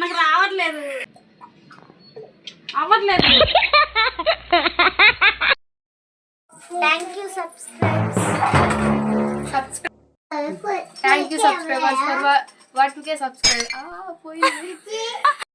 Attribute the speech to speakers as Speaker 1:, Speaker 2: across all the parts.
Speaker 1: నాకు రావట్లేదు. అవ్వట్లేదు.
Speaker 2: Thank you subscribes
Speaker 1: thank you subscribers for one K subscribe పోయింది.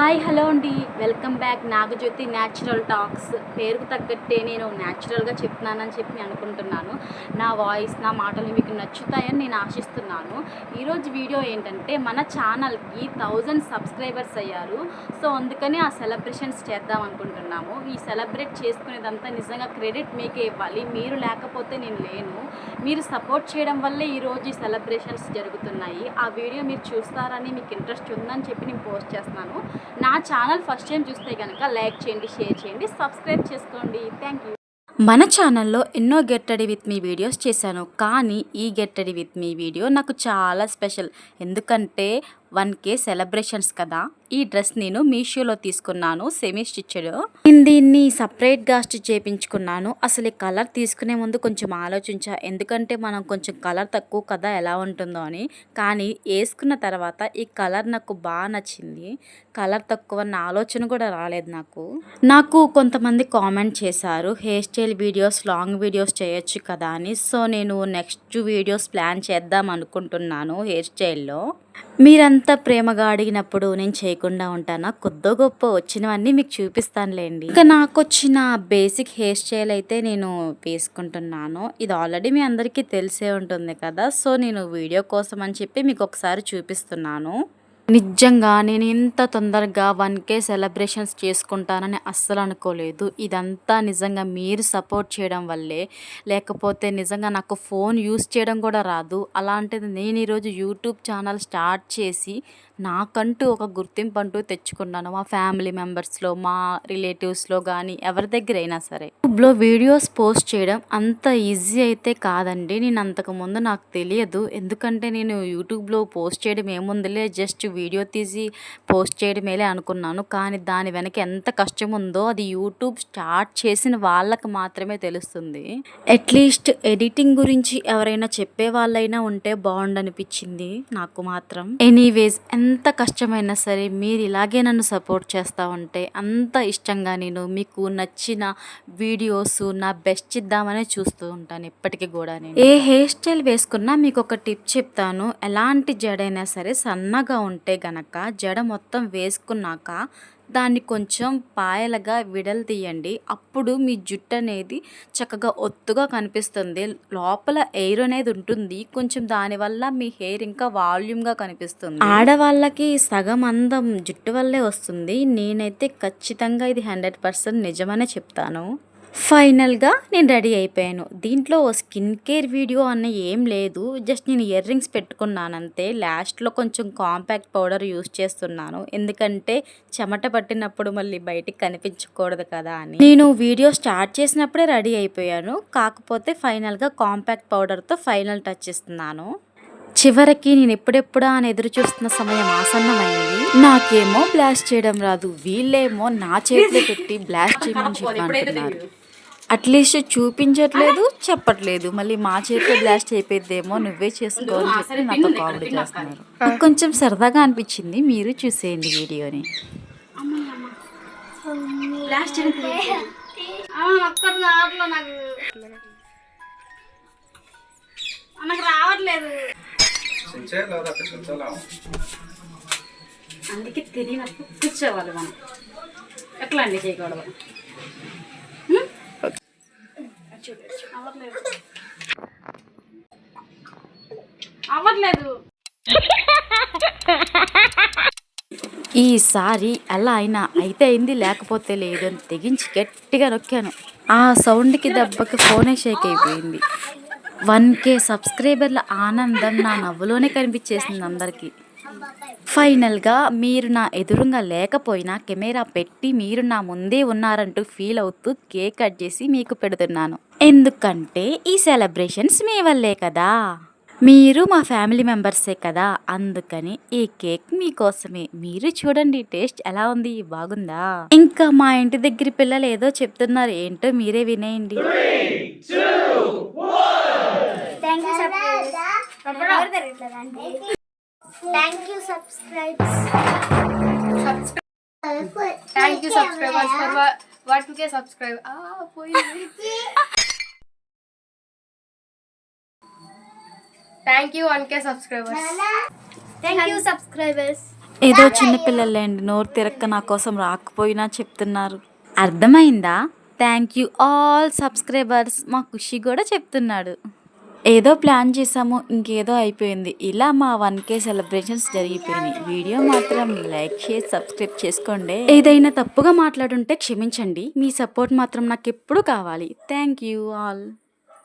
Speaker 1: హాయ్ హలో అండి. Welcome back. Nagajyothi natural talks. పేరుకు తగ్గట్టే నేను న్యాచురల్గా చెప్తున్నానని చెప్పి అనుకుంటున్నాను. నా వాయిస్ నా మాటలు మీకు నచ్చుతాయని నేను ఆశిస్తున్నాను. ఈరోజు వీడియో ఏంటంటే మన ఛానల్కి థౌజండ్ సబ్స్క్రైబర్స్ అయ్యారు. సో అందుకని ఆ సెలబ్రేషన్స్ చేద్దాం అనుకుంటున్నాము. ఈ సెలబ్రేట్ చేసుకునేదంతా నిజంగా క్రెడిట్ మీకే ఇవ్వాలి. మీరు లేకపోతే నేను లేను. మీరు సపోర్ట్ చేయడం వల్లే ఈరోజు ఈ సెలబ్రేషన్స్ జరుగుతున్నాయి. ఆ వీడియో మీరు చూస్తారని మీకు ఇంట్రెస్ట్ ఉందని చెప్పి నేను పోస్ట్ చేస్తున్నాను. నా ఛానల్ ఫస్ట్ టైం చూస్తే కనుక లైక్ చేయండి షేర్ చేయండి సబ్స్క్రైబ్ చేసుకోండి. థ్యాంక్ యూ మన ఛానల్లో ఎన్నో get ready with me videos చేశాను. కానీ ఈ get ready with me video నాకు చాలా స్పెషల్. ఎందుకంటే వన్ కే సెలబ్రేషన్స్ కదా. ఈ డ్రెస్ నేను మీషోలో తీసుకున్నాను. సెమీ స్టిచ్డ్ నేను దీన్ని సపరేట్గా స్టిచ్ చేయించుకున్నాను అసలు ఈ కలర్ తీసుకునే ముందు కొంచెం ఆలోచించా. ఎందుకంటే మనం కొంచెం కలర్ తక్కువ కదా ఎలా ఉంటుందో అని. కానీ వేసుకున్న తర్వాత ఈ కలర్ నాకు బాగా నచ్చింది. కలర్ తక్కువ అన్న ఆలోచన కూడా రాలేదు నాకు. నాకు కొంతమంది కామెంట్ చేశారు hair style videos long videos చేయొచ్చు కదా అని. సో నేను నెక్స్ట్ వీడియోస్ ప్లాన్ చేద్దాం అనుకుంటున్నాను హెయిర్ స్టైల్లో. మీరంతా ప్రేమగా అడిగినప్పుడు నేను చేయకుండా ఉంటానా? కొద్దో గొప్ప వచ్చినవన్నీ మీకు చూపిస్తానులేండి. ఇంకా నాకు వచ్చిన బేసిక్ హెయిర్ స్టైల్ అయితే నేను వేసుకుంటున్నాను. ఇది ఆల్రెడీ మీ అందరికీ తెలిసే ఉంటుంది కదా. సో నేను వీడియో కోసం అని చెప్పి మీకు ఒకసారి చూపిస్తున్నాను. నిజంగా నేను ఇంత తొందరగా వన్ కే సెలబ్రేషన్స్ చేసుకుంటానని అస్సలు అనుకోలేదు. ఇదంతా నిజంగా మీరు సపోర్ట్ చేయడం వల్లే. లేకపోతే నిజంగా నాకు ఫోన్ యూస్ చేయడం కూడా రాదు. అలాంటిది నేను ఈరోజు యూట్యూబ్ ఛానల్ స్టార్ట్ చేసి నాకంటూ ఒక గుర్తింపు అంటూ తెచ్చుకున్నాను మా ఫ్యామిలీ మెంబర్స్లో మా రిలేటివ్స్లో కానీ ఎవరి దగ్గర అయినా సరే. యూట్యూబ్లో వీడియోస్ పోస్ట్ చేయడం అంత ఈజీ అయితే కాదండి. నేను అంతకుముందు నాకు తెలియదు. ఎందుకంటే నేను యూట్యూబ్లో పోస్ట్ చేయడం ఏముందిలే జస్ట్ వీడియో తీసి పోస్ట్ చేయడమేలే అనుకున్నాను. కానీ దాని వెనక ఎంత కష్టం ఉందో అది యూట్యూబ్ స్టార్ట్ చేసిన వాళ్ళకి మాత్రమే తెలుస్తుంది. అట్లీస్ట్ ఎడిటింగ్ గురించి ఎవరైనా చెప్పే వాళ్ళైనా ఉంటే బాగుండనిపించింది నాకు మాత్రం. ఎనీవేస్ ఎంత ఎంత కష్టమైనా సరే మీరు ఇలాగే నన్ను సపోర్ట్ చేస్తూ ఉంటే అంత ఇష్టంగా నేను మీకు నచ్చిన వీడియోస్ నా బెస్ట్ ఇద్దామనే చూస్తూ ఉంటాను ఇప్పటికీ కూడా నేను. ఏ హెయిర్ స్టైల్ వేసుకున్నా మీకు ఒక టిప్ చెప్తాను. ఎలాంటి జడైనా సరే సన్నగా ఉంటే గనక జడ మొత్తం వేసుకున్నాక దాన్ని కొంచెం పాయలుగా విడలు అప్పుడు మీ జుట్టు అనేది చక్కగా ఒత్తుగా కనిపిస్తుంది. లోపల ఎయిర్ అనేది ఉంటుంది. కొంచెం దానివల్ల మీ హెయిర్ ఇంకా వాల్యూమ్గా కనిపిస్తుంది. ఆడవాళ్ళకి సగం అందం జుట్టు వల్లే వస్తుంది. నేనైతే ఖచ్చితంగా ఇది హండ్రెడ్ పర్సెంట్ నిజమనే చెప్తాను. ఫైనల్గా నేను రెడీ అయిపోయాను. దీంట్లో స్కిన్ కేర్ వీడియో అన్న ఏం లేదు. జస్ట్ నేను ఇయర్ రింగ్స్ పెట్టుకున్నాను అంతే లాస్ట్లో కొంచెం కాంపాక్ట్ పౌడర్ యూస్ చేస్తున్నాను. ఎందుకంటే చెమట పట్టినప్పుడు మళ్ళీ బయటికి కనిపించకూడదు కదా అని. నేను వీడియో స్టార్ట్ చేసినప్పుడే రెడీ అయిపోయాను. కాకపోతే ఫైనల్గా కాంపాక్ట్ పౌడర్తో ఫైనల్ టచ్ ఇస్తున్నాను. చివరికి నేను ఎప్పుడెప్పుడా అని ఎదురు చూస్తున్న సమయం ఆసన్నమైంది. నాకేమో బ్లాస్ట్ చేయడం రాదు. వీళ్ళేమో నా చేతిలో పెట్టి బ్లాస్ట్ చేయమని చెప్పి అంటున్నారు. అట్లీస్ట్ చూపించట్లేదు చెప్పట్లేదు. మళ్ళీ మా చేతిలో బ్లాస్ట్ అయిపోయిద్దేమో నువ్వే చేసుకో అని చెప్పి నాతో కామెడీ చేస్తున్నారు. నాకు కొంచెం సరదాగా అనిపించింది మీరు చూసేయండి వీడియోని. నాకు. రావట్లేదు. అందుకే తెలియనప్పుడు కూర్చోవాలి మనం. ఎట్లా అండి చేయకూడదు అవ్వట్లేదు అవ్వట్లేదు ఈసారి ఎలా అయినా అయితే అయింది లేకపోతే లేదు అని తెగించి గట్టిగా నొక్కాను. ఆ సౌండ్కి దెబ్బకి ఫోనే షేక్ అయిపోయింది. వన్ కే సబ్స్క్రైబర్ల ఆనందం నా నవ్వులోనే కనిపించేసింది అందరికీ. ఫైనల్గా మీరు నా ఎదురుగా లేకపోయినా కెమెరా పెట్టి మీరు నా ముందే ఉన్నారంటూ ఫీల్ అవుతూ కేక్ కట్ చేసి మీకు పెడుతున్నాను. ఎందుకంటే ఈ సెలబ్రేషన్స్ మీ వల్లే కదా. మీరు మా ఫ్యామిలీ మెంబర్సే కదా. అందుకని ఈ కేక్ మీకోసమే. మీరు చూడండి టేస్ట్ ఎలా ఉంది బాగుందా? ఇంకా మా ఇంటి దగ్గర పిల్లలు ఏదో చెప్తున్నారు ఏంటో మీరే వినేయండి.
Speaker 2: Thank you subscribers thank you subscribes
Speaker 3: thank you subscribers for one K subscribe పోయింది thank you one K subscribers
Speaker 2: thank you subscribers
Speaker 1: ఏదో చిన్నపిల్లలేండి నోరు తిరక్క నా కోసం రాకపోయినా చెప్తున్నారు. అర్థమైందా? థ్యాంక్ యూ ఆల్ సబ్స్క్రైబర్స్ మా ఖుషి కూడా చెప్తున్నాడు. ఏదో ప్లాన్ చేసాము ఇంకేదో అయిపోయింది. ఇలా మా వన్ కే సెలబ్రేషన్స్ జరిగిపోయినాయి. వీడియో మాత్రం లైక్ చేసి సబ్స్క్రైబ్ చేసుకోండి. ఏదైనా తప్పుగా మాట్లాడుంటే క్షమించండి. మీ సపోర్ట్ మాత్రం నాకు ఎప్పుడు కావాలి. Thank you all.